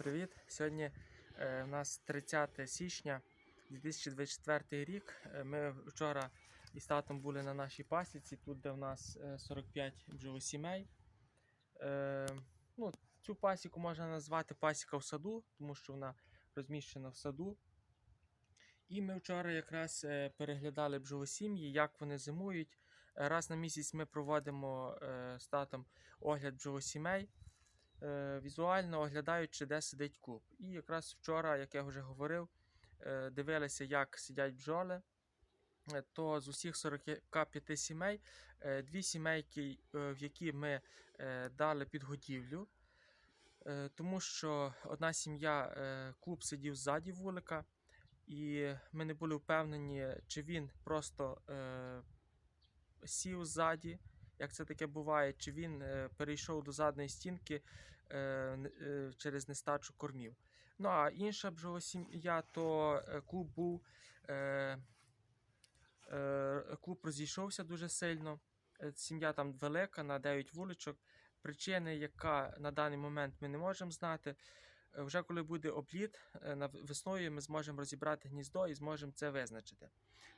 Привіт! Сьогодні е, у нас 30 січня 2024 рік. Е, Ми вчора із татом були на нашій пасіці, тут де в нас е, 45 бджолосімей. Е, ну, цю пасіку можна назвати пасіка в саду, тому що вона розміщена в саду. І ми вчора якраз е, переглядали бджолосім'ї, як вони зимують. Е, Раз на місяць ми проводимо е, з татом огляд бджолосімей е, візуально оглядаючи, де сидить клуб. І якраз вчора, як я вже говорив, е, дивилися, як сидять бджоли. Е, То з усіх 45 сімей, е, дві сімейки, е, в які ми е, дали підгодівлю, Е, тому що одна сім'я, е, клуб сидів ззаді вулика, і ми не були впевнені, чи він просто е, сів ззаді, як це таке буває, чи він е, перейшов до задньої стінки е, е, через нестачу кормів. Ну а інша бджолосім'я, то е, клуб був. Клуб розійшовся дуже сильно. Сім'я там велика на 9 вуличок. Причини, яка на даний момент ми не можемо знати. Вже коли буде обліт, е, весною ми зможемо розібрати гніздо і зможемо це визначити.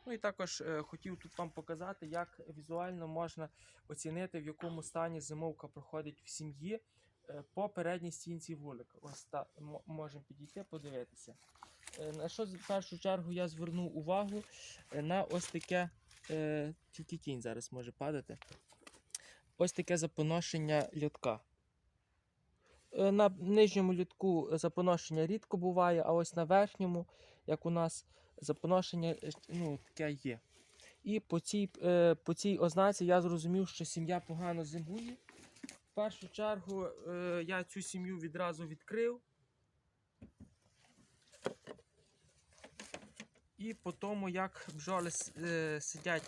Ну і також е, хотів тут вам показати, як візуально можна оцінити, в якому стані зимовка проходить в сім'ї е, по передній стінці вулика. Ось так можемо підійти, подивитися. На що в першу чергу я звернув увагу на ось таке, тільки кінь зараз може падати. Ось таке запоношення льотка. Е, На нижньому льотку запоношення рідко буває, а ось на верхньому, як у нас, запоношення е, ну, таке є. І по цій, е, по цій ознаці я зрозумів, що сім'я погано зимує. В першу чергу е, я цю сім'ю відразу відкрив. І по тому, як бджоли е, сидять,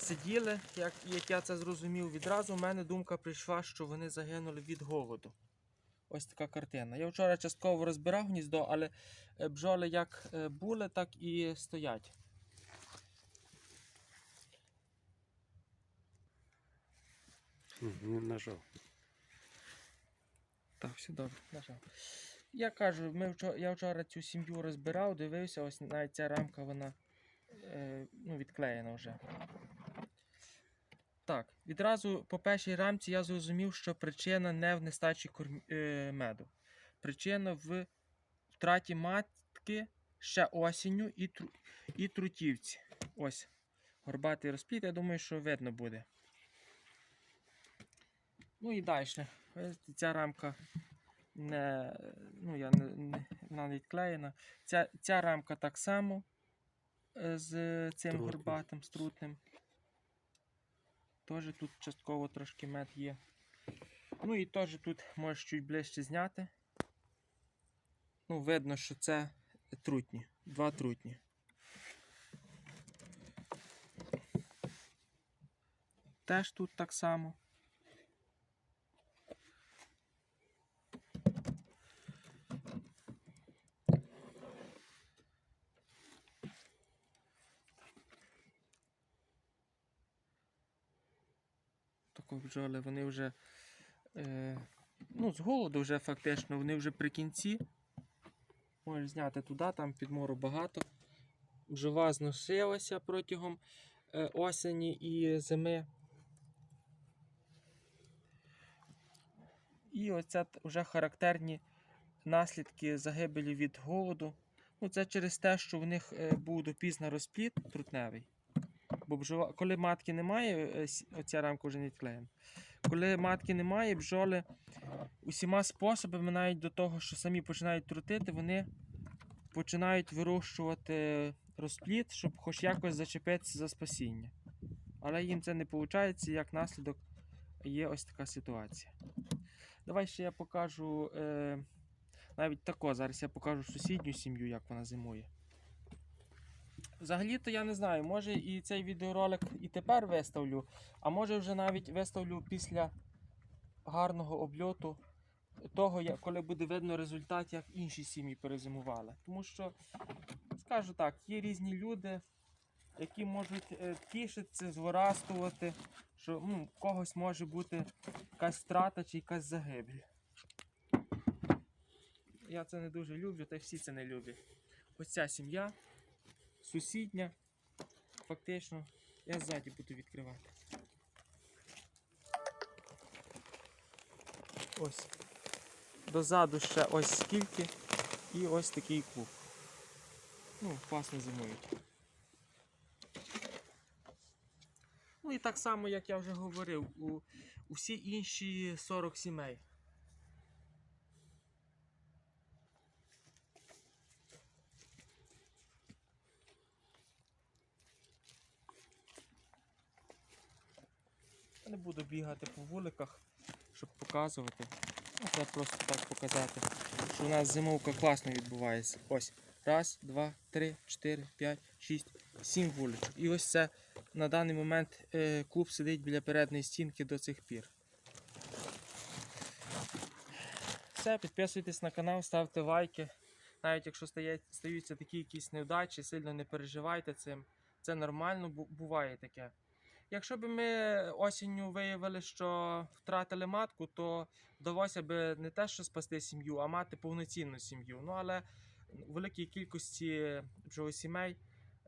сиділи, як, як я це зрозумів, відразу в мене думка прийшла, що вони загинули від голоду. Ось така картина. Я вчора частково розбирав гніздо, але е, бджоли як е, були, так і стоять. Не нажав. Так, все добре. нажав. Я кажу, ми вчора, я вчора цю сім'ю розбирав, дивився, ось навіть ця рамка вона е, ну, відклеєна вже. Відразу по першій рамці я зрозумів, що причина не в нестачі е, меду. Причина в втраті матки ще осінню і, тру... і трутівці. Ось. Горбатий розпліт, я думаю, що видно буде. Ну і далі. Ця рамка не, ну, я не, не, вона не відклеєна. Ця, ця рамка так само е, з цим Трутним. горбатим струтним. Теж тут частково трошки мед є. Ну і теж тут можеш чуть ближче зняти. Ну, видно, що це трутні. Два трутні. Теж тут так само. Тако бджоли, вони вже е, ну, з голоду вже фактично, вони вже при кінці. Можеш зняти туди, там підмору багато. Бджова зносилася протягом е, осені і зими. І оце вже характерні наслідки загибелі від голоду. Ну, це через те, що в них е, був допізно розпліт трутневий. Бо бджола, коли матки немає, е, оця рамка вже не відклеєна. Коли матки немає, бджоли усіма способами, навіть до того, що самі починають трутити, вони починають вирощувати розпліт, щоб хоч якось зачепитися за спасіння. Але їм це не виходить, як наслідок є ось така ситуація. Давай ще я покажу е, навіть тако. Зараз я покажу сусідню сім'ю, як вона зимує. Взагалі-то я не знаю, може і цей відеоролик і тепер виставлю, а може вже навіть виставлю після гарного обльоту того, як, коли буде видно результат, як інші сім'ї перезимували. Тому що, скажу так, є різні люди, які можуть е, тішитися, зворастувати, що ну, когось може бути якась страта чи якась загибель. я це не дуже люблю, та й всі це не люблять. Ось ця сім'я, сусідня, фактично, я ззаді буду відкривати. Ось. Дозаду ще ось скільки. І ось такий клуб. Ну, класно зимують. Ну і так само, як я вже говорив, у, усі інші 40 сімей. Не буду бігати по вуликах, щоб показувати. Ну, Це просто так показати, що у нас зимовка класно відбувається. Ось. Раз, два, три, чотири, п'ять, шість, сім вуличок. І ось це на даний момент е, клуб сидить біля передньої стінки до цих пір. Все, підписуйтесь на канал, ставте лайки. Навіть якщо стаються такі якісь невдачі, сильно не переживайте цим. Це нормально, буває таке. Якщо б ми осінню виявили, що втратили матку, то вдалося б не те, що спасти сім'ю, а мати повноцінну сім'ю. Ну але у великій кількості бджолосімей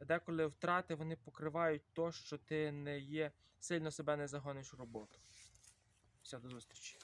деколи втрати вони покривають то, що ти не є сильно себе не загониш в роботу. Все, до зустрічі.